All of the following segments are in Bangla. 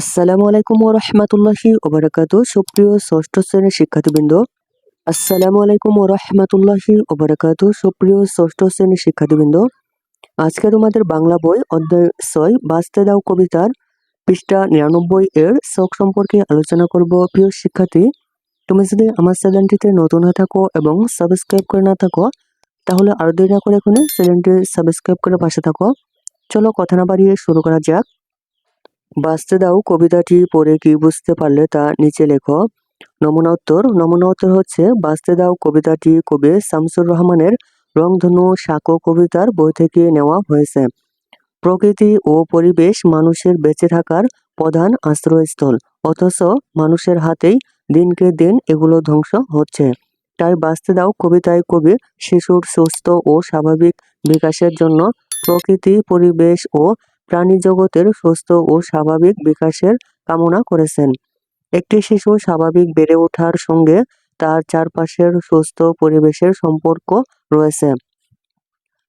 আসসালামু আলাইকুম ওয়া রাহমাতুল্লাহি ওয়া বারাকাতুহু। সুপ্রিয় ষষ্ঠ শ্রেণির শিক্ষার্থীবৃন্দ, আসসালামু আলাইকুম ওয়া রাহমাতুল্লাহি ওয়া বারাকাতুহু। সুপ্রিয় ষষ্ঠ শ্রেণির শিক্ষার্থীবৃন্দ, আজকে তোমাদের বাংলা বই অধ্যায় ছয়, বাঁচতে দাও কবিতার পৃষ্ঠা নিরানব্বই এর শখ সম্পর্কে আলোচনা করব। প্রিয় শিক্ষার্থী, তুমি যদি আমার চ্যানেলটিতে নতুন হয়ে থাকো এবং সাবস্ক্রাইব করে না থাকো, তাহলে আরও দেরি না করে এখানে চ্যানেলটি সাবস্ক্রাইব করে পাশে থাকো। চলো কথা না বাড়িয়ে শুরু করা যাক। বাঁচতে দাও কবিতাটি পড়ে কি বুঝতে পারলে তা নিচে লেখো। নমুনা উত্তর নমুনা উত্তর হচ্ছে, বাঁচতে দাও কবিতাটি কবি শামসুর রহমানের রংধনু সাঁকো কবিতার বই থেকে নেওয়া হয়েছে। প্রকৃতি ও পরিবেশ মানুষের বেঁচে থাকার প্রধান আশ্রয়স্থল, অথচ মানুষের হাতেই দিনকে দিন এগুলো ধ্বংস হচ্ছে। তাই বাঁচতে দাও কবিতায় কবি শিশুর সুস্থ ও স্বাভাবিক বিকাশের জন্য প্রকৃতি, পরিবেশ ও প্রাণী জগতের সুস্থ ও স্বাভাবিক বিকাশের কামনা করেছেন। একটি শিশু স্বাভাবিক বেড়ে ওঠার সঙ্গে তার চারপাশের সুস্থ পরিবেশের সম্পর্ক রয়েছে।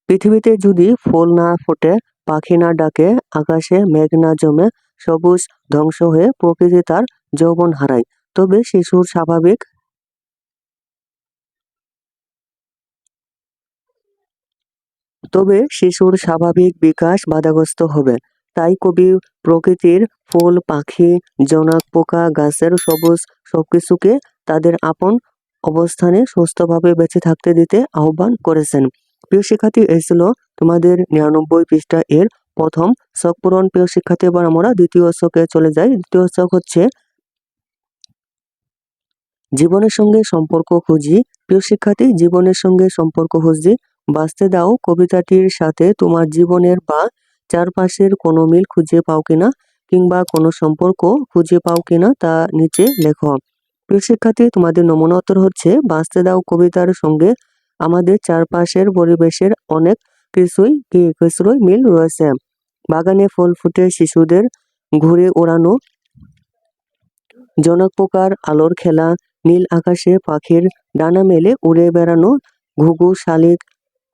পৃথিবীতে যদি ফুল না ফোটে, পাখি না ডাকে, আকাশে মেঘ না জমে, সবুজ ধ্বংস হয়ে প্রকৃতি তার যৌবন হারায়। তবে শিশুর স্বাভাবিক তবে শিশুর স্বাভাবিক বিকাশ বাধাগ্রস্ত হবে। তাই কবি প্রকৃতির ফুল, পাখি, জোনাক, পোকা, গাছের সবুজ সবকিছুকে তাদের আপন অবস্থানে সুস্থভাবে বেঁচে থাকতে দিতে আহ্বান করেছেন। প্রিয় শিক্ষার্থী, এই ছিল তোমাদের নিরানব্বই পৃষ্ঠা এর প্রথম শখ পূরণ। প্রিয় শিক্ষার্থী, এবার আমরা দ্বিতীয় শখে চলে যাই। দ্বিতীয় শখ হচ্ছে জীবনের সঙ্গে সম্পর্ক খুঁজি। প্রিয় শিক্ষার্থী, জীবনের সঙ্গে সম্পর্ক খুঁজি। বাঁচতে দাও, কবিতাটির সাথে তোমার জীবনের বা চারপাশের কোনো মিল খুঁজে পাও কিনা কিংবা কোনো সম্পর্ক খুঁজে পাও কিনা তা নিচে লেখো। প্রিয় শিক্ষার্থী, তোমাদের নমুনা উত্তর হচ্ছে, বাঁচতে দাও কবিতার সঙ্গে আমাদের চারপাশের পরিবেশের অনেক কিছুই কি কিছুই মিল রয়েছে। বাগানে ফুল ফুটে শিশুদের ঘুরে ওড়ানো, জনক পোকার আলোর খেলা, নীল আকাশে পাখির ডানা মেলে উড়ে বেড়ানো, ঘুঘু শালিক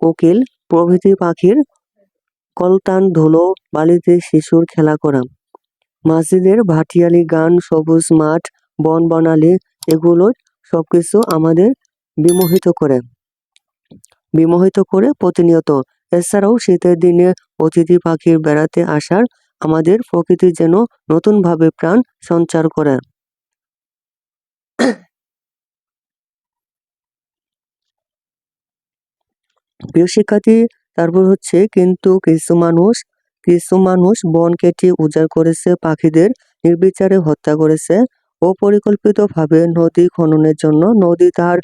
কোকিল প্রভৃতি পাখির কলতান ধুলো, বালিতে শিশুর খেলা করা। মসজিদের ভাটিয়ালি গান, সবুজ মাঠ, বন বনালি, এগুলো সবকিছু আমাদের বিমোহিত করে। বিমোহিত করে প্রতিনিয়ত। এছাড়াও শীতের দিনে অতিথি পাখির বেড়াতে আসার আমাদের প্রকৃতি যেন নতুনভাবে প্রাণ সঞ্চার করে। প্রিয় শিক্ষার্থী, তারপর হচ্ছে কিন্তু কিছু মানুষ কিছু মানুষ বন কেটে উজাড় করেছে পাখিদের, নির্বিচারে হত্যা করেছে। অপরিকল্পিতভাবে নদী খননের জন্য নদী তার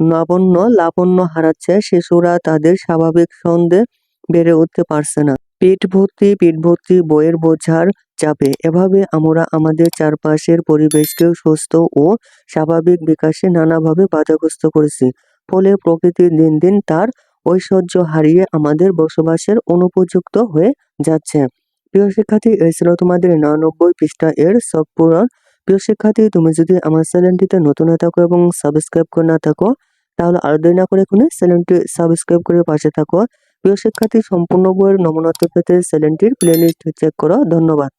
নবন্য লাবণ্য হারাচ্ছে, শিশুরা তাদের স্বাভাবিক ছন্দে বেড়ে উঠতে পারছে না। পিঠ ভর্তি পিঠ ভর্তি বইয়ের বোঝার চাপে এভাবে আমরা আমাদের চারপাশের পরিবেশকেও সুস্থ ও স্বাভাবিক বিকাশে নানাভাবে বাধাগ্রস্ত করেছি। ফলে প্রকৃতি দিন দিন তার ঐশ্বর্য হারিয়ে আমাদের বসবাসের অনুপযুক্ত হয়ে যাচ্ছে। প্রিয় শিক্ষার্থী, এই ছিল তোমাদের নিরানব্বই পৃষ্ঠা এর সব পূরণ। প্রিয় শিক্ষার্থী, তুমি যদি আমার চ্যানেলটিতে নতুন হয়ে থাকো এবং সাবস্ক্রাইব করে না থাকো, তাহলে আরও দেরি না করে এখানে চ্যানেলটি সাবস্ক্রাইব করে পাশে থাকো। প্রিয় শিক্ষার্থী, সম্পূর্ণ বইয়ের নমুনাত্ব পেতে চ্যানেলটির প্লেলিস্ট চেক করো। ধন্যবাদ।